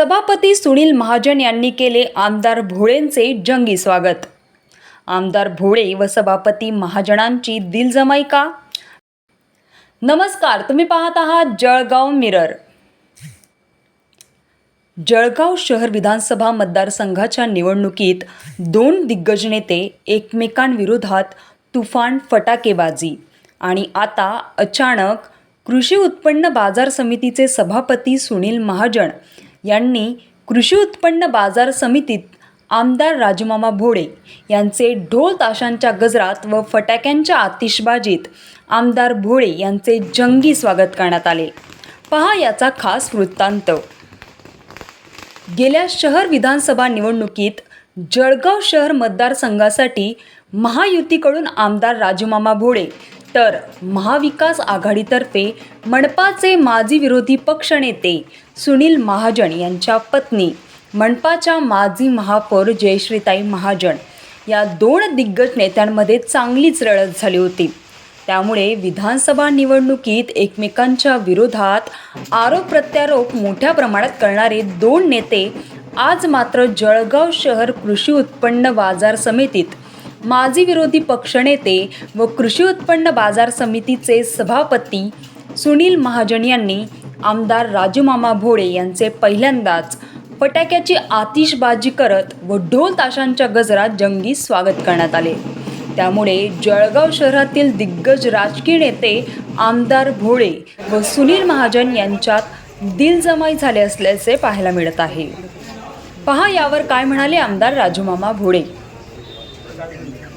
सभापती सुनील महाजन यांनी केले आमदार भोळेंचे जंगी स्वागत. आमदार भोळे व सभापती महाजनांची दिलजमाई का? नमस्कार तुम्ही पाहत आहात जळगाव मिरर. जळगाव शहर विधानसभा मतदारसंघाच्या निवडणुकीत दोन दिग्गज नेते एकमेकांविरोधात तुफान फटाकेबाजी आणि आता अचानक कृषी उत्पन्न बाजार समितीचे सभापती सुनील महाजन यांनी कृषी उत्पन्न बाजार समितीत आमदार राजमामा भोळे यांचे ढोल ताशांच्या गजरात व फटाक्यांच्या आतिषबाजीत आमदार भोळे यांचे जंगी स्वागत करण्यात आले. पहा याचा खास वृत्तांत. गेल्या शहर विधानसभा निवडणुकीत जळगाव शहर मतदारसंघासाठी महायुतीकडून आमदार राजूमामा भोळे तर महाविकास आघाडीतर्फे मनपाचे माजी विरोधी पक्षनेते सुनील महाजन यांच्या पत्नी मनपाच्या माजी महापौर जयश्रीताई महाजन या दोन दिग्गज नेत्यांमध्ये चांगलीच रळत झाली होती. त्यामुळे विधानसभा निवडणुकीत एकमेकांच्या विरोधात आरोप प्रत्यारोप मोठ्या प्रमाणात करणारे दोन नेते आज मात्र जळगाव शहर कृषी उत्पन्न बाजार समितीत माजी विरोधी पक्षनेते व कृषी उत्पन्न बाजार समितीचे सभापती सुनील महाजन यांनी आमदार राजूमामा भोळे यांचे पहिल्यांदाच फटाक्याची आतिषबाजी करत व ढोल ताशांच्या गजरात जंगी स्वागत करण्यात आले. त्यामुळे जळगाव शहरातील दिग्गज राजकीय नेते आमदार भोळे व सुनील महाजन यांच्यात दिलजमाई झाले असल्याचे पाहायला मिळत आहे. पहा यावर काय म्हणाले आमदार राजूमामा भोळे. Saturday.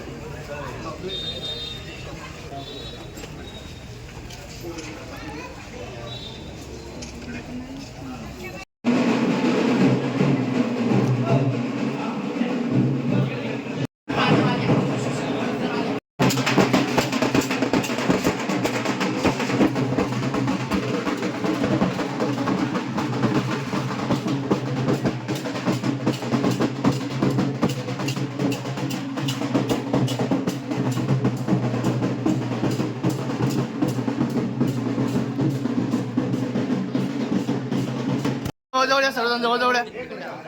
जवळ जवळ या सर्वजण जवळ जवळ या.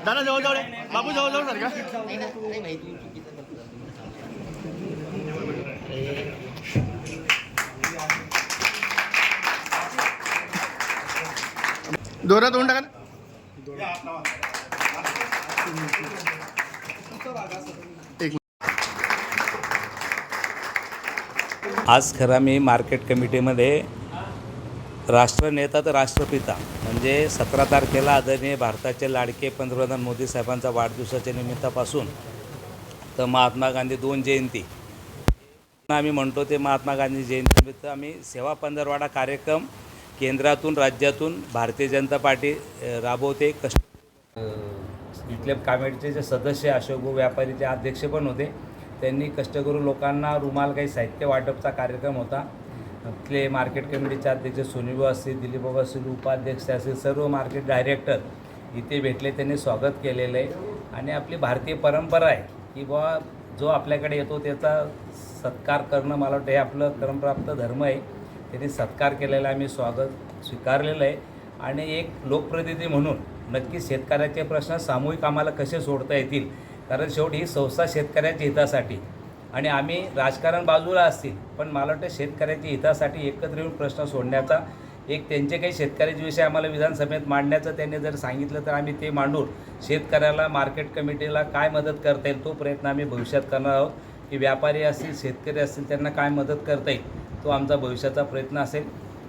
दादा जवळ जवळ या. बाबू जवळ जवळ सर का? दोरा दोन टाका एक आज खरं मी मार्केट कमिटीमध्ये राष्ट्रनेता तर राष्ट्रपिता. म्हणजे सतरा तारखेला आदरणीय भारताचे लाडके पंतप्रधान मोदी साहेबांचा वाढदिवसाच्या निमित्तापासून तर महात्मा गांधी दोन जयंती. आम्ही म्हणतो ते महात्मा गांधी जयंतीनिमित्त आम्ही सेवा पंधरवाडा कार्यक्रम केंद्रातून राज्यातून भारतीय जनता पार्टी राबवते. कष्ट इथल्या इथले कमिटीचे जे सदस्य अशोक भाऊ व्यापारीचे अध्यक्ष पण होते. त्यांनी कष्टकरू लोकांना रुमाल काही साहित्य वाटपचा कार्यक्रम होता. तिथले मार्केट कमिटीचे अध्यक्ष सोनीभाऊ असतील दिलीपबाबा असतील उपाध्यक्ष असतील सर्व मार्केट डायरेक्टर इथे भेटले त्यांनी स्वागत केलेलं आहे. आणि आपली भारतीय परंपरा आहे की बुवा जो आपल्याकडे येतो त्याचा सत्कार करणं मला वाटतं हे आपलं कर्मप्राप्त धर्म आहे. त्यांनी सत्कार केलेला आम्ही स्वागत स्वीकारलेलं आहे. आणि एक लोकप्रतिनिधी म्हणून नक्की शेतकऱ्याचे प्रश्न सामूहिक आम्हाला कसे सोडता येतील? कारण शेवटी ही संस्था शेतकऱ्याच्या हितासाठी आणि आम्ही राजकारण बाजूला असतील पण मला वाटतं शेतकऱ्याच्या हितासाठी एकत्र येऊन प्रश्न सोडण्याचा एक त्यांचे काही शेतकऱ्याचे विषय आम्हाला विधानसभेत मांडण्याचं त्यांनी जर सांगितलं तर आम्ही ते मांडून शेतकऱ्याला मार्केट कमिटीला काय मदत करता येईल तो प्रयत्न आम्ही भविष्यात करणार आहोत. की व्यापारी असतील शेतकरी असतील त्यांना काय मदत करता येईल तो आमचा भविष्याचा प्रयत्न असेल.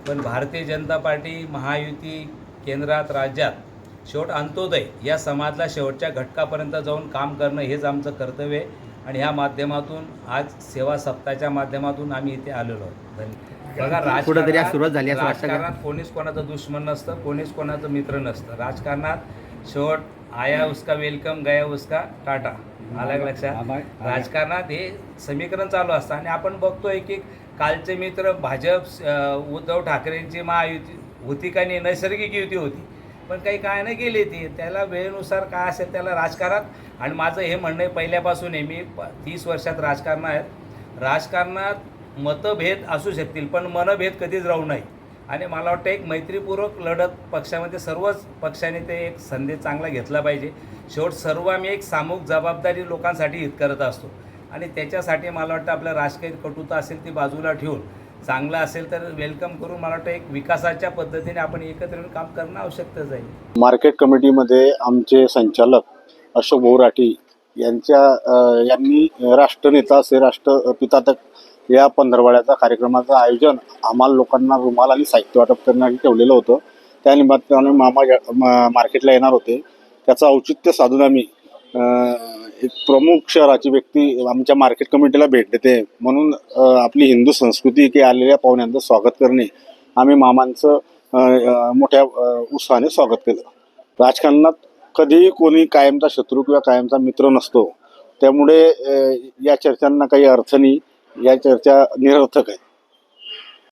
पण भारतीय जनता पार्टी महायुती केंद्रात राज्यात शेवट अंत्योदय या समाजला शेवटच्या घटकापर्यंत जाऊन काम करणं हेच आमचं कर्तव्य आहे. आणि ह्या माध्यमातून आज सेवा सप्ताहाच्या माध्यमातून आम्ही इथे आलेलो आहोत. धन्यवाद. बघा कुठंतरी आज राजकारणात- सुरुवात झाली असं वाटतं का? राजकारणात कोणीच कोणाचं दुश्मन नसतं कोणीच कोणाचं मित्र नसतं. राजकारणात शेवट आया उसका वेलकम गया उसका टाटा. आलं का लक्षात? राजकारणात हे समीकरण चालू असतं आणि आपण बघतोय की कालचे मित्र भाजप अं, उद्धव ठाकरेंची महायुती होती का नाही? नैसर्गिक युती होती. पण काही काय नाही गेली ती. त्याला वेळेनुसार काय असेल त्याला राजकारणात. आणि माझं हे म्हणणं आहे पहिल्यापासून आहे मी प- तीस वर्षात राजकारण आहेत राजकारणात मतभेद असू शकतील पण मनभेद कधीच राहू नये. आणि मला वाटतं एक मैत्रीपूर्वक लढत पक्षामध्ये सर्वच पक्षाने ते एक संदेश चांगला घेतला पाहिजे. शेवट सर्व आम्ही एक सामूहिक जबाबदारी लोकांसाठी हित करत असतो. आणि त्याच्यासाठी मला वाटतं आपल्या राजकीय कटुता असेल ती बाजूला ठेवून चांगलं असेल तर वेलकम करून मला वाटतं एक विकासाच्या पद्धतीने आपण एकत्र येऊन काम करणं आवश्यकच आहे. मार्केट कमिटीमध्ये आमचे संचालक अशोक भाऊ राठी यांच्या यांनी राष्ट्रनेता असे राष्ट्रपिता तक या पंधरवाड्याचा कार्यक्रमाचं आयोजन आम्हाला लोकांना रुमाल आणि साहित्य वाटप करण्यासाठी ठेवलेलं होतं. त्या निमित्ताने मामा मा- मार्केटला येणार होते. त्याचं औचित्य साधून आम्ही एक प्रमुख शहराची व्यक्ती आमच्या मार्केट कमिटीला भेट देते. म्हणून आपली हिंदू संस्कृती की आलेल्या पाहुण्यांचं स्वागत करणे आम्ही मामांचं मोठ्या उत्साहाने स्वागत केलं. राजकारणात कधीही कोणी कायमचा शत्रू किंवा कायमचा मित्र नसतो. त्यामुळे या चर्चांना काही अर्थ नाही या चर्चा निरर्थक आहेत.